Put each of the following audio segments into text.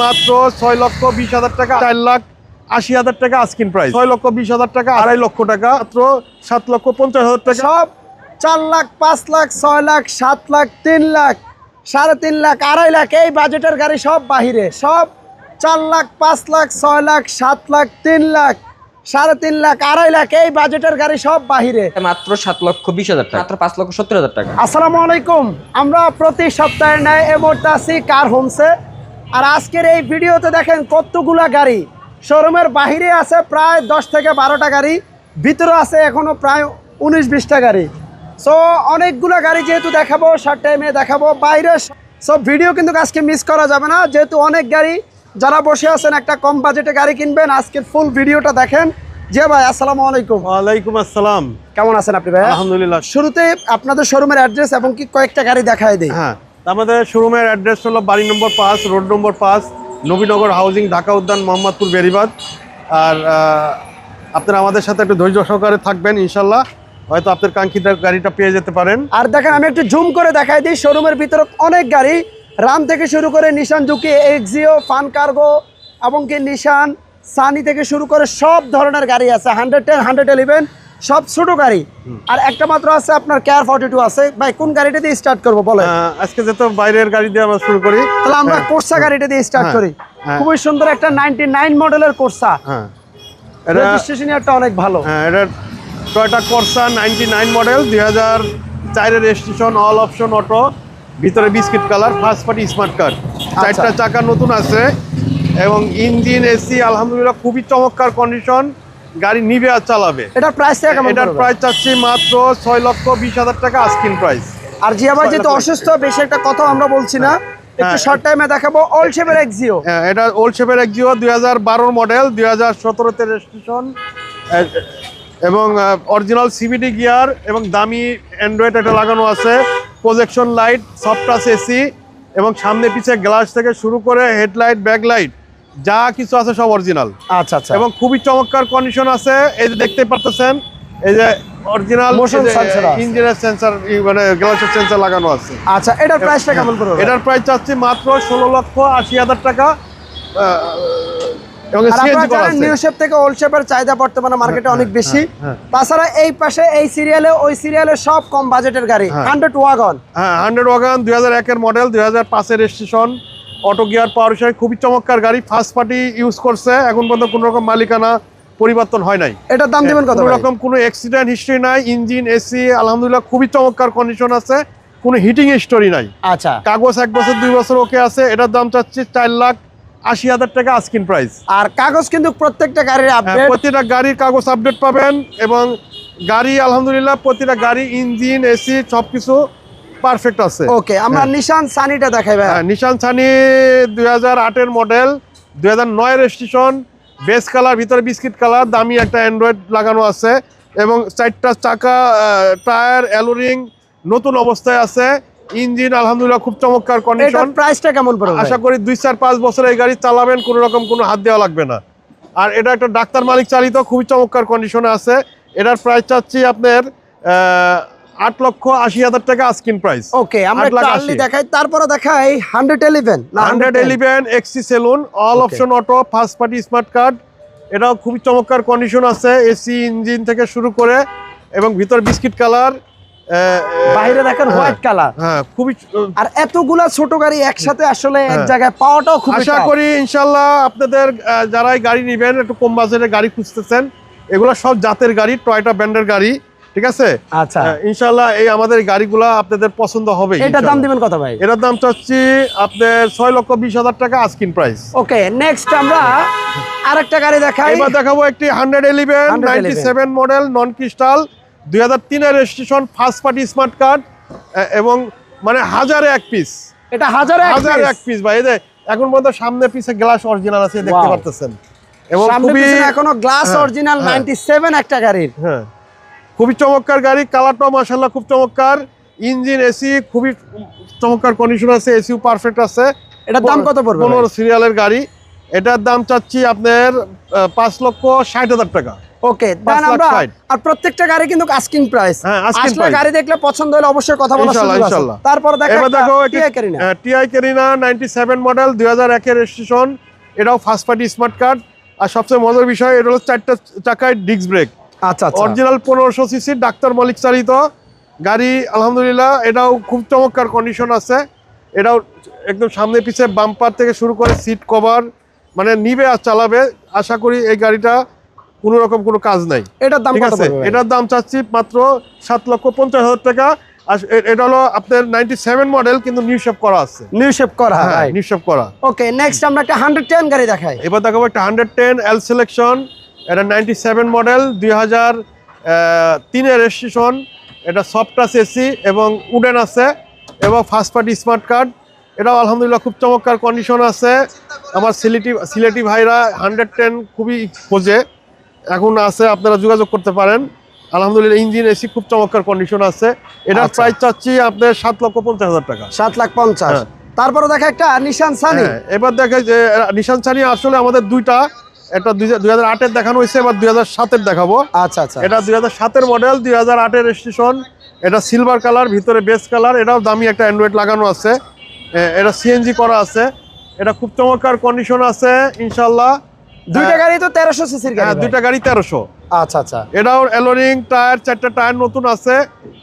মাত্র ছয় লক্ষ বিশ হাজার টাকা। চার লাখ আশি হাজার টাকা আস্কিন প্রাইস ছয় লক্ষ বিশ হাজার টাকা। আড়াই লক্ষ টাকা। মাত্র সাত লক্ষ পঞ্চাশ হাজার টাকা। সব চার লাখ পাঁচ লাখ ছয় লাখ সাত লাখ তিন লাখ সাড়ে তিন লাখ আড়াই লাখ এই বাজেটের গাড়ি সব বাহিরে। সব চার লাখ পাঁচ লাখ ছয় লাখ সাত লাখ তিন লাখ সাড়ে তিন লাখ আড়াই লাখ এই বাজেটের গাড়ি সব বাহিরে। মাত্র সাত লক্ষ বিশ হাজার টাকা। মাত্র পাঁচ লক্ষ সত্তর হাজার টাকা। আসসালামু আলাইকুম। আমরা প্রতি সপ্তাহে নেয় এ মুহূর্তে আছি কার হোমসে আর আজকের এই ভিডিওতে দেখেন কতগুলা গাড়ি। শোরুমের বাহিরে আছে প্রায় দশ থেকে বারোটা গাড়ি ভিতরে আছে এখনও প্রায় উনিশ বিশটা গাড়ি। সো অনেকগুলো গাড়ি যেহেতু দেখাবো শর্ট টাইমে দেখাবো বাইরে সব ভিডিও কিন্তু আজকে মিস করা যাবে না। যেহেতু অনেক গাড়ি যারা বসে আছেন একটা কম বাজেটে গাড়ি কিনবেন আজকের ফুল ভিডিওটা দেখেন। যে ভাই আসসালামু আলাইকুম। ওয়ালাইকুম আসসালাম। কেমন আছেন আপনি ভাই? আলহামদুলিল্লাহ। শুরুতে আপনাদের শোরুমের অ্যাড্রেস এবং কি কয়েকটা গাড়ি দেখায় দিই। হ্যাঁ। আমাদের শোরুমের অ্যাড্রেস হলো বাড়ি নম্বর পাঁচ, রোড নম্বর পাঁচ, নবীনগর হাউজিং, ঢাকা উদ্যান, মোহাম্মদপুর, বেরিবাদ। আর আপনারা আমাদের সাথে একটু ধৈর্য সহকারে থাকবেন, ইনশাল্লাহ। হয়তো আপনার কাঙ্ক্ষিত গাড়িটা পেয়ে যেতে পারেন। আর দেখেন, আমি একটু জুম করে দেখাই দিই, শোরুমের ভিতরে অনেক গাড়ি। রাম থেকে শুরু করে Nissan Juke Axio Fun Cargo এবং কি নিশান সানি থেকে শুরু করে সব ধরনের গাড়ি আছে। হান্ড্রেড টেন হান্ড্রেড ইলেভেন সব ছোট গাড়ি। আর একটা মাত্র আছে আপনার কেয়ার ফর্টি টু আছে। ভাই কোন গাড়িটা দিয়ে স্টার্ট করব বলে আজকে যেহেতু বাইরের গাড়ি দিয়ে আমরা শুরু করি তাহলে আমরা কোর্সা গাড়িটা দিয়ে স্টার্ট হ্যাঁ, করি। হ্যাঁ। খুবই সুন্দর একটা নাইনটি নাইন মডেলের কোর্সা হ্যাঁ রেজিস্ট্রেশন ইয়ারটা অনেক ভালো। হ্যাঁ এটা Toyota Corsa ninety nine model দুই হাজার চারের রেজিস্ট্রেশন অল অপশন অটো ভিতরে biscuit colour first party smart card চারটা চাকা নতুন আছে এবং ইঞ্জিন এসি আলহামদুলিল্লাহ খুবই চমৎকার কন্ডিশন গাড়ি নিবে আর চালাবে। এটার প্রাইস এটার প্রাইস চাচ্ছি মাত্র ছয় লক্ষ বিশ হাজার টাকা আস্কিন প্রাইস আর ভাই ছয় যেহেতু অসুস্থ বেশি একটা কথা আমরা বলছি না। একটু হ্যাঁ। শর্ট টাইমে দেখাবো অল শেপের এক্সিও হ্যাঁ, এটা ওল্ড শেপের একজিও দুই হাজার বারোর মডেল দুই হাজার সতেরোতে রেজিস্ট্রেশন এবং অরিজিনাল সিবিডি গিয়ার এবং দামি অ্যান্ড্রয়েড এটা লাগানো আছে। Projection light soft touch AC এবং সামনে পিছে গ্লাস থেকে শুরু করে হেডলাইট ব্যাকলাইট যা কিছু আছে সব অরিজিনাল আচ্ছা আচ্ছা। এবং খুবই চমৎকার কন্ডিশন আছে। এই যে দেখতে পারতেছেন এই যে অরিজিনাল sensor আছে। ইঞ্জিনের সেন্সার মানে গ্লাসের সেন্সার লাগানো আছে। আচ্ছা এটার প্রাইসটা কেমন পড়বে এটার প্রাইস চাচ্ছি মাত্র ষোলো লক্ষ আশি হাজার টাকা। এবং সিএনজি করা আছে। নিউ শেপ থেকে ওল্ড শেপের চাহিদা বর্তমানে মার্কেটে অনেক বেশি। হ্যাঁ। তাছাড়া এই পাশে এই সিরিয়ালে ওই সিরিয়ালে সব কম বাজেটের গাড়ি। হ্যাঁ। হান্ড্রেড ওয়াগন হ্যাঁ হান্ড্রেড ওয়াগান দুই হাজার একের মডেল দুই হাজার পাঁচের রেজিস্ট্রেশন অটো গিয়ার পাওয়ার বিষয় খুবই চমৎকার গাড়ি ফার্স্ট পার্টি ইউজ করছে। এখন পর্যন্ত কোনো রকম মালিকানা পরিবর্তন হয় নাই। এটার দাম দিবেন কত রকম কোনো অ্যাক্সিডেন্ট হিস্ট্রি নাই ইঞ্জিন এসি আলহামদুলিল্লাহ খুবই চমৎকার কন্ডিশন আছে। কোনো হিটিং স্টোরি নাই। আচ্ছা। কাগজ এক বছর দুই বছর ওকে আছে। এটার দাম চাচ্ছি চার লাখ আশি হাজার টাকা আস্কিন প্রাইস আর কাগজ কিন্তু প্রত্যেকটা গাড়ির হ্যাঁ, আপডেট প্রতিটা গাড়ির কাগজ আপডেট পাবেন এবং গাড়ি আলহামদুলিল্লাহ প্রতিটা গাড়ি ইঞ্জিন এসি সবকিছু পারফেক্ট আছে। ওকে আমরা নিশান সানিটা দেখাই ভাই হ্যাঁ, নিশান সানি দুই হাজার আটের মডেল দুই হাজার নয় রেজিস্ট্রেশন বেস কালার ভিতরে বিস্কিট কালার দামি একটা অ্যান্ড্রয়েড লাগানো আছে এবং চারটা চাকা টায়ার অ্যালোরিং নতুন অবস্থায় আছে। ইঞ্জিন আলহামদুলিল্লাহ খুব চমৎকার কন্ডিশন প্রাইসটা কেমন পড়বে আশা করি দুই চার পাঁচ বছর এই গাড়ি চালাবেন কোনো রকম কোনো হাত দেওয়া লাগবে না। আর এটা একটা ডাক্তার মালিক চালিত খুবই চমৎকার কন্ডিশনে আছে। এটার প্রাইস চাচ্ছি আপনার আট লক্ষ আশি হাজার টাকা আস্কিন প্রাইস ওকে আমরা আশি। দেখাই তারপরে দেখাই hundred eleven hundred eleven এক্সি saloon all option auto first party smart card এটাও খুবই চমৎকার কন্ডিশন আছে এসি ইঞ্জিন থেকে শুরু করে এবং ভিতর বিস্কিট কালার বাইরে দেখেন হোয়াইট কালার হ্যাঁ খুবই আর এতগুলা ছোট গাড়ি একসাথে আসলে এক হ্যাঁ। জায়গায় পাওয়াটাও খুব আশা করি ইনশাল্লাহ আপনাদের যারাই গাড়ি নেবেন একটু কম বাজেটের গাড়ি খুঁজতেছেন এগুলো সব জাতের গাড়ি টয়টা ব্র্যান্ডের গাড়ি। ঠিক আছে? আচ্ছা। আহ, ইনশাল্লাহ এই আমাদের গাড়িগুলো আপনাদের পছন্দ হবে এটার দাম দিবেন কত ভাই? এটার দাম চাচ্ছি আপনার ছয় লক্ষ বিশ হাজার টাকা আস্কিন প্রাইস ওকে নেক্সট আমরা আরেকটা গাড়ি দেখাই। এবার দেখাবো একটি hundred 111 ninety seven model non crystal দুই হাজার তিনের registration first party smart card এবং মানে হাজারে এক পিস এটা হাজারে এক হাজারে এক পিস ভাই। এই যে এখন পর্যন্ত সামনে পিছে গ্লাস অরিজিনাল আছে দেখতে পারতেছেন। এবং এখনও গ্লাস হ্যাঁ, অরিজিনাল হ্যাঁ। 97 একটা গাড়ির। হ্যাঁ। খুবই চমৎকার গাড়ি কালারটাও মাসাল্লাহ খুব চমৎকার। ইঞ্জিন এসি খুবই চমৎকার কন্ডিশন আছে এসিও পারফেক্ট আছে। এটার দাম কত পড়বে পনেরো সিরিয়ালের গাড়ি। এটার দাম চাচ্ছি আপনার পাঁচ লক্ষ ষাট হাজার টাকা। ওকে দেন আমরা আর প্রত্যেকটা গাড়ি কিন্তু আস্কিং প্রাইস হ্যাঁ, আসলে গাড়ি দেখলে পছন্দ হলে অবশ্যই কথা তারপর দেখো এবার দেখো TI Carina TI Carina model registration এটাও ফার্স্ট পার্টি স্মার্ট কার্ড আর সবচেয়ে মজার বিষয় এটা হলো চারটা চাকায় ডিস্ক ব্রেক আচ্ছা আচ্ছা। অরিজিনাল পনেরোশো সিসির ডাক্তার মালিক চালিত। গাড়ি আলহামদুলিল্লাহ এটাও খুব চমৎকার কন্ডিশন আছে। এটাও একদম সামনে পিছে বাম্পার থেকে শুরু করে সিট কভার মানে নিবে আর চালাবে। আশা করি এই গাড়িটা কোনো রকম কোনো কাজ নাই। এটার দাম ঠিক আছে? এটার দাম চাচ্ছি মাত্র সাত লক্ষ পঞ্চাশ হাজার টাকা। আর এটা হলো আপনার নাইনটি সেভেন মডেল কিন্তু নিউ শেপ করা আছে। নিউ শেপ করা হ্যাঁ নিউ শেপ করা। ওকে নেক্সট আমরা একটা 110 গাড়ি দেখাই। এবার দেখাবো একটা হান্ড্রেড টেন এল সিলেকশন এটা নাইনটি সেভেন মডেল দুই হাজার তিনের রেজিস্ট্রেশন এটা সফট টাচ এসি এবং উডেন আছে এবং ফার্স্ট পার্টি স্মার্ট কার্ড এটাও আলহামদুলিল্লাহ খুব চমৎকার কন্ডিশন আছে। আমার সিলেটি সিলেটি ভাইরা হান্ড্রেড টেন খুবই খোঁজে। এখন আছে আপনারা যোগাযোগ করতে পারেন। আলহামদুলিল্লাহ ইঞ্জিন এসি খুব চমৎকার কন্ডিশন আছে। এটার আচ্ছা। প্রাইস চাচ্ছি আপনার সাত লক্ষ পঞ্চাশ হাজার টাকা। সাত লাখ পঞ্চাশ। হ্যাঁ। তারপরে দেখা একটা নিশান সানি হ্যাঁ, এবার দেখে যে নিশান সানি আসলে আমাদের দুইটা। একটা দুই হাজার আটের দেখানো হয়েছে এবার দুই হাজার সাতের দেখাবো। আচ্ছা আচ্ছা এটা দুই হাজার সাতের মডেল দুই হাজার আটের রেজিস্ট্রেশন এটা সিলভার কালার ভিতরে বেস কালার এটাও দামি একটা অ্যান্ড্রয়েড লাগানো আছে। এটা সিএনজি করা আছে। এটা খুব চমৎকার কন্ডিশন আছে ইনশাল্লাহ দুইটা গাড়ি তো তেরোশো সিসির হ্যাঁ গাড়ি দুইটা গাড়ি তেরোশো। আচ্ছা আচ্ছা। এটাও এলোরিং টায়ার চারটা টায়ার নতুন আছে।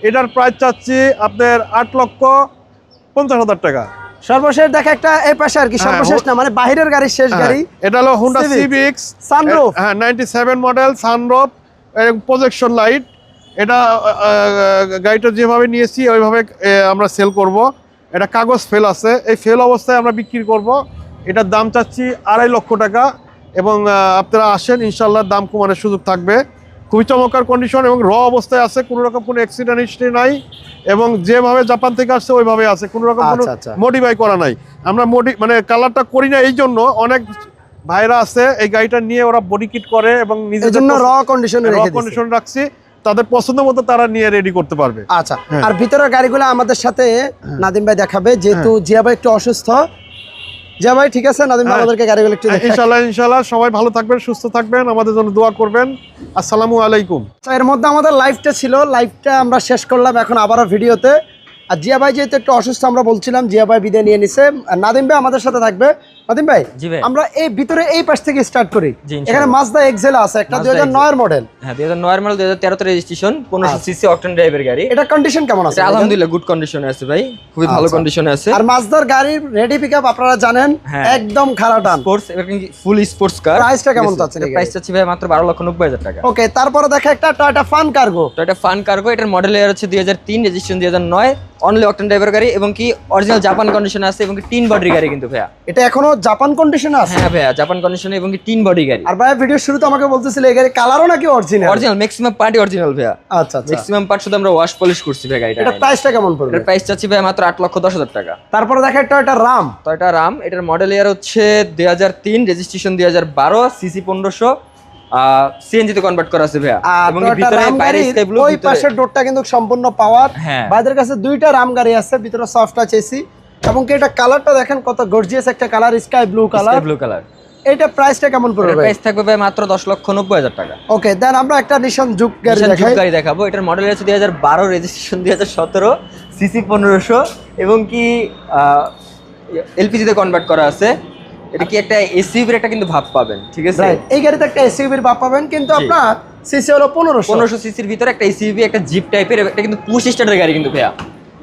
এটার প্রাইস চাচ্ছি আপনার আট লক্ষ পঞ্চাশ হাজার টাকা। সর্বশেষ দেখা একটা এই পাশে আর কি হ্যাঁ, সর্বশেষ না মানে বাইরের গাড়ির শেষ হ্যাঁ, গাড়ি এটা হলো হুন্ডা Civic। Sunroof। হ্যাঁ ninety seven model sunroof projection light এটা গাড়িটা যেভাবে নিয়েছি ওইভাবে আমরা সেল করব এটা কাগজ ফেল আছে এই ফেল অবস্থায় আমরা বিক্রি করব এটার দাম চাচ্ছি আড়াই লক্ষ টাকা এবং আপনারা আসেন ইনশাল্লাহ দাম কমানোর সুযোগ থাকবে খুবই চমৎকার কন্ডিশন এবং র অবস্থায় আছে কোনো রকম কোনো অ্যাক্সিডেন্ট হিস্ট্রি নাই এবং যেভাবে জাপান থেকে আসছে ওইভাবে আছে কোনো রকম কোনো আচ্ছা, আচ্ছা। মডিফাই করা নাই। আমরা মডি মানে কালারটা করি না এই জন্য অনেক ভাইরা আছে এই গাড়িটা নিয়ে ওরা বডি কিট করে এবং নিজের জন্য র কন্ডিশন র কন্ডিশন রাখছি তাদের পছন্দ মতো তারা নিয়ে রেডি করতে পারবে। আচ্ছা হ্যাঁ। আর ভিতরের গাড়িগুলো আমাদের সাথে নাদিম ভাই দেখাবে যেহেতু জিয়া ভাই একটু অসুস্থ জিয়া ভাই ঠিক আছে নাদিম ভাই হ্যাঁ। আমাদেরকে গাড়িগুলো একটু ইনশাআল্লাহ ইনশাল্লাহ সবাই ভালো থাকবেন সুস্থ থাকবেন আমাদের জন্য দোয়া করবেন। আসসালামু আলাইকুম। আচ্ছা, এর মধ্যে আমাদের লাইভটা ছিল লাইভটা আমরা শেষ করলাম এখন আবারও ভিডিওতে। আর জিয়া ভাই যেহেতু একটু অসুস্থ আমরা বলছিলাম জিয়া ভাই বিদায় নিয়ে নিছে। আর নাদিম ভাই আমাদের সাথে থাকবে। নাদিম ভাই আমরা এই ভিতরে এই পাশ থেকে স্টার্ট করি। এখানে মাজদা এক্সেল আছে একটা Mazda দুই হাজার নয়ের মডেল হ্যাঁ দুই হাজার নয় মডেল দুই হাজার তেরোতে রেজিস্ট্রেশন পনেরোশো আচ্ছা। সিসি অকটেন ড্রাইভের গাড়ি। এটা কন্ডিশন কেমন আছে আলহামদুলিল্লাহ গুড কন্ডিশনে আছে ভাই খুবই ভালো আচ্ছা। কন্ডিশনে আছে। আর মাজদার গাড়ির রেডি পিকআপ আপনারা জানেন হ্যাঁ। একদম টান স্পোর্টস ফুল স্পোর্টস কার Price-টা কেমন প্রাইস ভাই মাত্র বারো লক্ষ নব্বই হাজার টাকা। ওকে তারপরে দেখা একটা ফান কার্গো তো ফান কার্গো এটার মডেল ইয়ার হচ্ছে দুই হাজার তিন রেজিস্ট্রেশন দুই হাজার নয় অনলি অকটেন ড্রাইভার গাড়ি এবং কি অরিজিনাল জাপান কন্ডিশনে আছে এবং কি তিন বডি গাড়ি কিন্তু ভাইয়া। এটা এখনও জাপান কন্ডিশনে আছে? হ্যাঁ ভাইয়া জাপান কন্ডিশনে এবং তিন বডি গাড়ি। আর ভাই ভিডিও শুরুতে আমাকে বলতেছিল এই গাড়ি কালারও নাকি original original maximum party original ভাইয়া। আচ্ছা আচ্ছা। ম্যাক্সিমাম পার্ট শুধু আমরা ওয়াশ পলিশ করছি ভাই গাড়িটা এটা প্রাইসটা কেমন পড়বে? এটার প্রাইস চাচ্ছি ভাই মাত্র আট লক্ষ দশ হাজার টাকা। তারপরে দেখা একটা এটা রাম তো এটা রাম এটার মডেল ইয়ার হচ্ছে দুই হাজার তিন রেজিস্ট্রেশন দুই হাজার বারো সিসি পনেরোশো সিএনজি তে কনভার্ট করা আছে ভাইয়া। আর এবং টয়োটা ভিতরে বাইরে স্কাই ব্লু ওই পাশের ডোরটা কিন্তু সম্পূর্ণ পাওয়ার হ্যাঁ। ভাইদের কাছে দুইটা রাম গাড়ি আছে ভিতরে সফট টাচ এসি এবং কি এটা কালারটা দেখেন কত গর্জিয়াস একটা colour sky blue colour blue colour এটা প্রাইসটা কেমন পড়বে প্রাইস থাকবে ভাই মাত্র দশ লক্ষ নব্বই হাজার টাকা। ওকে দেন আমরা একটা নিশান জুক গাড়ি নিশান দেখাই। জুক গাড়ি দেখাবো। এটার মডেল হচ্ছে হাজার বারো রেজিস্ট্রেশন দুই হাজার সতেরো সিসি পনেরোশো এবং কি এলপিজিতে কনভার্ট করা আছে। এটা কি একটা এসইউভির একটা কিন্তু ভাব পাবেন ঠিক আছে? এই গাড়িতে একটা এসইউভির ভাব পাবেন কিন্তু। আপনার সিসি হলো পনেরোশো। পনেরোশো সিসির ভিতরে একটা এসইউভি একটা জিপ টাইপের এটা কিন্তু পুশ স্টার্টের গাড়ি কিন্তু ভাইয়া।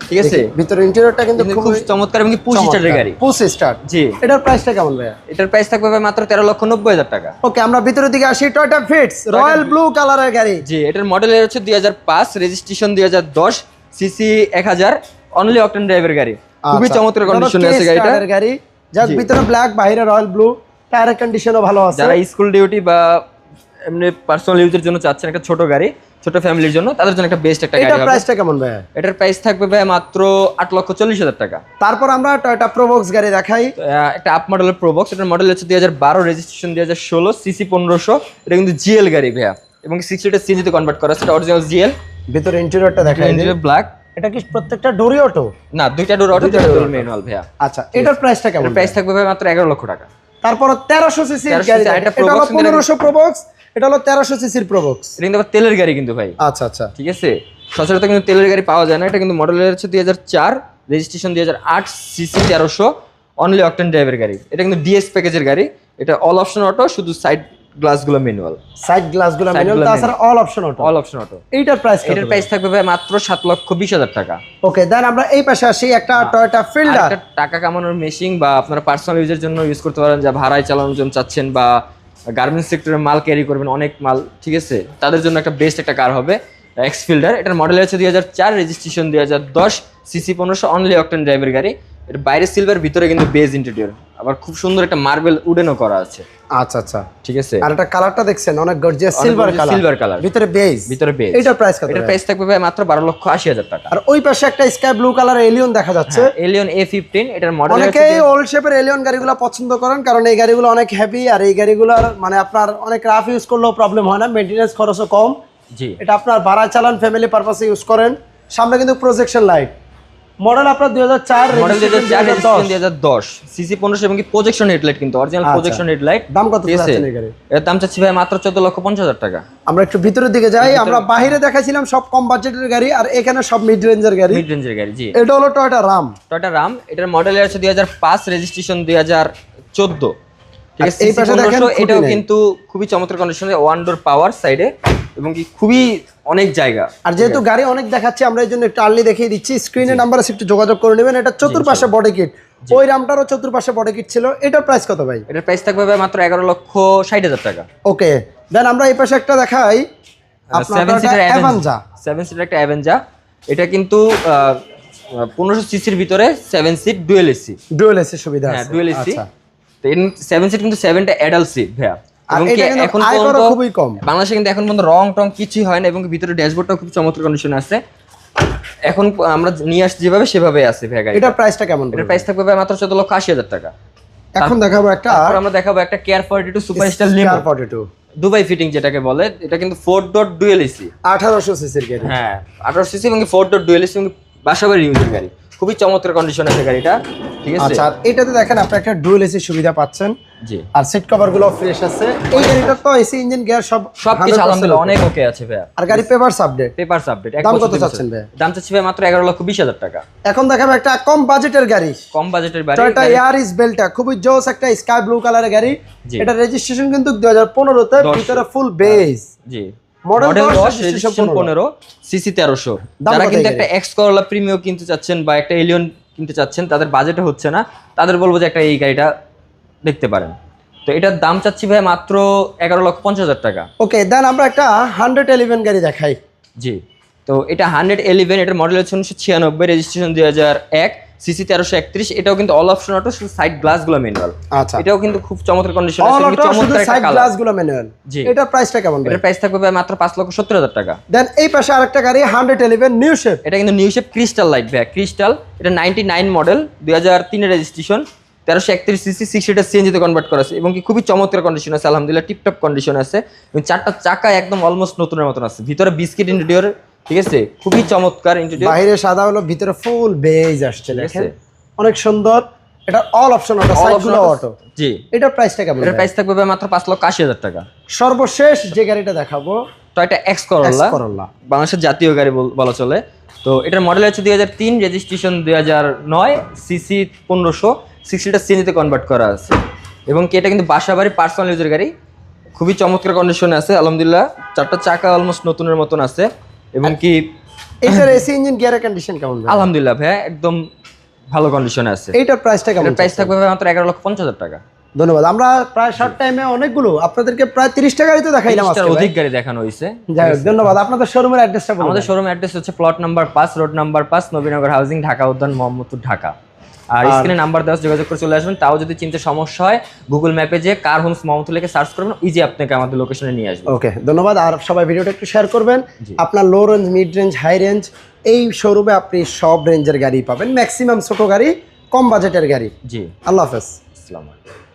ঠিক আছে? ভিতরে ইন্টেরিয়রটা কিন্তু খুব চমৎকার এবং পুশ স্টার্টের গাড়ি। পুশ স্টার্ট জি। এটার প্রাইসটা কেমন ভাইয়া? এটার প্রাইস থাকবে ভাই মাত্র তেরো লক্ষ নব্বই হাজার টাকা। ওকে আমরা ভিতরের দিকে আসি টয়টা ফিটস রয়্যাল ব্লু কালারের গাড়ি। জি এটার মডেল হচ্ছে দুই হাজার পাঁচ রেজিস্ট্রেশন দুই হাজার দশ সিসি এক হাজার অনলি অকটেন ড্রাইভের গাড়ি। খুবই আচ্ছা। চমৎকার এটা কন্ডিশনে আছে গাড়িটা। গাড়ি। যার ভিতরে ব্ল্যাক বাইরে রয়্যাল ব্লু টায়ারের কন্ডিশনও ভালো আছে। যারা স্কুল ডিউটি বা এমনি পার্সোনাল ইউজের জন্য চাচ্ছেন একটা ছোট গাড়ি ছোট ফ্যামিলির জন্য তাদের জন্য একটা বেস্ট একটা গাড়ি হবে। প্রাইসটা কেমন ভাইয়া? এটার প্রাইস থাকবে ভাই মাত্র আট লক্ষ চল্লিশ হাজার টাকা। তারপর আমরা টয়টা প্রোবক্স গাড়ি দেখাই। একটা আপ মডেলের প্রোবক্স এটার মডেল হচ্ছে দুই হাজার বারো রেজিস্ট্রেশন দুই হাজার ষোলো সিসি পনেরোশো। এটা কিন্তু জিএল গাড়ি ভাইয়া। এবং সিক্স সিটের সিজিতে কনভার্ট করা আছে এটা অরিজিনাল জিএল ভিতরে ইন্টেরিয়রটা দেখাই দিই। ব্ল্যাক এটা কি প্রত্যেকটা ডোরি অটো না দুইটা ডোর অটো দুইটা ডোর ম্যানুয়াল ভাইয়া। আচ্ছা এটার প্রাইসটা কেমন প্রাইস থাকবে ভাই মাত্র এগারো লক্ষ টাকা। তারপর তেরোশো সিসি 1300 গাড়ি এটা হলো Probox কিন্তু পনেরোশো প্রোবক্স এটা হলো তেরোশো সিসির প্রবক্স এটা কিন্তু আবার তেলের গাড়ি কিন্তু ভাই। আচ্ছা আচ্ছা। ঠিক আছে? সচরাচর কিন্তু তেলের গাড়ি পাওয়া যায় না। এটা কিন্তু মডেলের হচ্ছে দুই হাজার চার রেজিস্ট্রেশন দুই হাজার আট সিসি তেরোশো অনলি অকটেন ড্রাইভের গাড়ি। এটা কিন্তু ডিএস প্যাকেজের গাড়ি। এটা অল অপশন অটো শুধু সাইড গ্লাসগুলো ম্যানুয়াল সাইড গ্লাসগুলো ম্যানুয়াল তাছাড়া all option auto all option auto এইটার প্রাইস এটার প্রাইস থাকবে ভাই মাত্র সাত লক্ষ বিশ হাজার টাকা। ওকে দেন আমরা এই পাশে আসি একটা টয়োটা ফিল্ডার একটা টাকা কামানোর মেশিন বা আপনারা পার্সোনাল ইউজের জন্য ইউজ করতে পারেন যা ভাড়ায় চালানোর জন্য চাচ্ছেন বা গার্মেন্টস সেক্টরে মাল ক্যারি করবেন, অনেক মাল, ঠিক আছে? তাদের জন্য একটা বেস্ট একটা কার হবে এক্স ফিল্ডার এটার মডেল হচ্ছে দুই হাজার চার রেজিস্ট্রেশন দুই হাজার দশ সিসি পনেরোশো অনলি অকটেন ড্রাইভের গাড়ি। এটা বাইরে সিলভার ভিতরে কিন্তু বেজ ইন্টেরিয়র আবার খুব সুন্দর একটা মার্বেল উডেনও করা আছে। আচ্ছা আচ্ছা। ঠিক আছে? আর এটা কালারটা দেখছেন? অনেক gorgeous silver colour silver color। ভিতরে বেজ ভিতরে বেজ এইটার প্রাইস কত ভাই? প্রাইস থাকবে ভাই মাত্র বারো লক্ষ আশি হাজার টাকা। আর ওই পাশে একটা স্কাই ব্লু কালার এলিয়ন দেখা যাচ্ছে। এলিয়ন এ ফিফটিন এটার মডেল অনেকেই ওল্ড শেপের এলিয়ন গাড়িগুলো পছন্দ করেন কারণ এই গাড়িগুলো অনেক হেভি আর এই গাড়িগুলোর মানে আপনার অনেক রাফ ইউজ করলেও প্রবলেম হয় না মেনটেন্যান্স খরচও কম। জি। এটা আপনার ভাড়া চালান ফ্যামিলি পারপাসে ইউজ করেন। সামনে কিন্তু প্রজেকশন লাইট মডেল আপনার দুই হাজার চার মডেল রেজিস্ট্রেশন সিসি পনেরোশো এবং প্রজেকশন হেডলাইট কিন্তু অরিজিনাল আচ্ছা। প্রজেকশন হেডলাইট দাম কত চাচ্ছেন এই এর দাম চাচ্ছি ভাই মাত্র চোদ্দ লক্ষ পঞ্চাশ হাজার টাকা। আমরা একটু ভিতরের দিকে যাই আমরা বাইরে দেখাছিলাম সব কম বাজেটের গাড়ি আর এখানে সব মিড রেঞ্জের গাড়ি। মিড রেঞ্জের গাড়ি জি। এটা হলো টয়টা রাম টয়টা রাম এটার মডেল আছে দুই হাজার পাঁচ রেজিস্ট্রেশন দুই হাজার চোদ্দ। ঠিক আছে এই পাশে দেখেন এটাও কিন্তু খুবই চমৎকার কন্ডিশনে ওয়ান ডোর পাওয়ার সাইডে এবং কি খুবই অনেক জায়গা। আর যেহেতু গাড়ি অনেক দেখাচ্ছে আমরা এই জন্য একটু আর্লি দেখিয়ে দিচ্ছি। স্ক্রিনে নাম্বার আছে একটু যোগাযোগ করে নেবেন। এটা চতুর্পাশে বডি কিট ওই রামটারও চতুর্পাশে বডি কিট ছিল। এটার প্রাইস কত ভাই? এটার প্রাইস থাকবে মাত্র এগারো লক্ষ ষাট হাজার টাকা। ওকে দেন আমরা এই পাশে একটা দেখাই। Seven seater Avanza। Seven seater একটা অ্যাভেঞ্জা এটা কিন্তু পনেরোশো সিসির ভিতরে seven seat dual AC dual AC সুবিধা হ্যাঁ ডুয়েল এসি আচ্ছা। তো সেভেন সিট কিন্তু সেভেনটা অ্যাডাল্ট সিট ভাইয়া। আর এটা এখন আয় পর্যন্ত করা খুবই কম। বাংলাদেশে কিন্তু এখন পর্যন্ত রং টং কিছুই হয় না এবং ভিতরে ড্যাশবোর্ডটাও খুব চমৎকার কন্ডিশনে আছে। এখন আমরা নিয়ে আসছি যেভাবে সেভাবে আছে ভাইয়া গাড়ি এটার প্রাইসটা কেমন এটার প্রাইস থাকবে মাত্র চোদ্দ লক্ষ আশি হাজার টাকা। এখন দেখাবো একটা আমরা দেখাবো একটা care forty two super star limo star potato Dubai fitting যেটাকে বলে এটা কিন্তু ফোর ডট ডুয়েল এসি আঠারোশো সিসির গাড়ি। হ্যাঁ সিসি এবং ফোর ডট ডুয়েল এসি এবং বাসাবাড়ি ইউজের গাড়ি। খুবই চমৎকার কন্ডিশন আছে গাড়িটা ঠিক আছে? আচ্ছা এটাতে দেখেন আপনি একটা ডুয়েল এসি সুবিধা পাচ্ছেন। জি। আর সিট কভারগুলো ফ্রেশ আছে। এই গাড়িটার তো এসি ইঞ্জিন গিয়ার সব সবকিছু 100% আলহামদুলিল্লাহ অনেক ওকে আছে ভাইয়া। আর গাড়ি পেপারস আপডেট পেপারস আপডেট দাম কত চাচ্ছেন ভাই? দাম চাচ্ছি ভাই মাত্র এগারো লক্ষ বিশ হাজার টাকা। এখন দেখাবো একটা কম বাজেটের গাড়ি। কম বাজেটের বাড়ি টয়টা ইয়ারিস বেলটা খুবই জোস একটা স্কাই ব্লু কালারের গাড়ি। এটা রেজিস্ট্রেশন কিন্তু দুই হাজার পনেরোতে দশ। ভিতরে ফুল বেজ জি। মডেল দশ, দশ registration রেজিস্ট্রেশন পনেরো সিসি তেরোশো। দাম যারা কিন্তু একটা এক্স করলা প্রিমিয়াম কিনতে চাচ্ছেন বা একটা এলিয়ন কিনতে চাচ্ছেন তাদের বাজেটে হচ্ছে না। তাদের বলব যে একটা এই গাড়িটা দেখতে পারেন। তো এটার দাম চাচ্ছি ভাই মাত্র এগারো লক্ষ পঞ্চাশ হাজার টাকা। ওকে দেন আমরা একটা হান্ড্রেড এলিভেন গাড়ি দেখাই। জি। তো এটা হান্ড্রেড এলিভেন এটার মডেল হচ্ছে উনিশশো ছিয়ানব্বই রেজিস্ট্রেশন দুই হাজার এক। সিসি তেরোশো একত্রিশ এটাও কিন্তু অল অপশন অটো শুধু সাইড গ্লাসগুলো ম্যানুয়াল আচ্ছা। এটাও কিন্তু খুব চমৎকার কন্ডিশন আছে চমৎকার সাইড গ্লাসগুলো ম্যানুয়াল জি। প্রাইসটা কেমন প্রাইস থাকবে মাত্র পাঁচ লক্ষ সত্তর হাজার টাকা। দেন এই পাশে আরেকটা গাড়ি হান্ড্রেড এলিভেন নিউ শেপ এটা কিন্তু নিউ শেপ ক্রিস্টাল লাইট ভাই ক্রিস্টাল এটা নাইনটি নাইন মডেল দুই হাজার তিনের রেজিস্ট্রেশন তেরোশো একত্রিশ সিসি সিক্স সিটার সিএনজিতে কনভার্ট করা আছে এবং কি খুবই চমৎকার কন্ডিশন আছে আলহামদুলিল্লাহ টিপটপ কন্ডিশন আছে। এবং চারটা চাকা একদম অলমোস্ট নতুনের মতন আছে। ভিতরে বিস্কিট ইন্টেরিয়র ঠিক আছে? খুবই চমৎকার ইন্টেরিয়র বাইরে সাদা হলো ভিতরে ফুল বেজ আসছে দেখেন। অনেক সুন্দর। এটা all option auto side auto জি। এটার প্রাইসটা কেমন এটার প্রাইস থাকবে মাত্র পাঁচ লক্ষ আশি হাজার টাকা। সর্বশেষ যে গাড়িটা দেখাবো এটা এক্স করল্লা বাংলাদেশের জাতীয় গাড়ি বলা চলে। তো এটার মডেল হচ্ছে দুই হাজার তিন রেজিস্ট্রেশন দুই হাজার নয় সিসি পনেরোশো সিক্সটিটা সিএনজিতে কনভার্ট করা আছে। এবং কি এটা কিন্তু বাসা বাড়ি পার্সোনাল ইউজের গাড়ি? খুবই চমৎকার কন্ডিশনে আছে আলহামদুলিল্লাহ। চারটা চাকা অলমোস্ট নতুনের মতন আছে। এবং কি এটার এসি ইঞ্জিন গিয়ার কন্ডিশন কেমন? আলহামদুলিল্লাহ ভাই একদম ভালো কন্ডিশনে আছে। এইটার প্রাইসটা কেমন প্রাইস থাকবে মাত্র এগারো লক্ষ পঞ্চাশ হাজার টাকা। ধন্যবাদ। আমরা প্রায় শর্ট টাইমে অনেকগুলো আপনাদেরকে প্রায় তিরিশটা গাড়ি তো দেখাইলাম অধিক গাড়ি দেখানো হয়েছে। যাই হোক ধন্যবাদ। আপনাদের শোরুমের অ্যাড্রেসটা আমাদের শোরুম অ্যাড্রেস হচ্ছে প্লট নাম্বার পাঁচ রোড নাম্বার পাঁচ নবীনগর হাউজিং ঢাকা উদ্যান মোহাম্মদপুর ঢাকা। আর স্ক্রিনে নাম্বার দেওয়া যোগাযোগ করে চলে আসবেন। তাও যদি চিনতে সমস্যা হয় গুগল ম্যাপে যে কার হোমস মাউন্ট লিখে সার্চ করবেন ইজি আপনাকে আমাদের লোকেশনে নিয়ে আসবে। ওকে ধন্যবাদ। আর সবাই ভিডিওটা একটু শেয়ার করবেন। আপনার low range mid range high range এই শোরুমে আপনি সব রেঞ্জের গাড়ি পাবেন। ম্যাক্সিমাম ছোট গাড়ি কম বাজেটের গাড়ি। জি। আল্লাহ হাফেজ। আসসালামু আলাইকুম।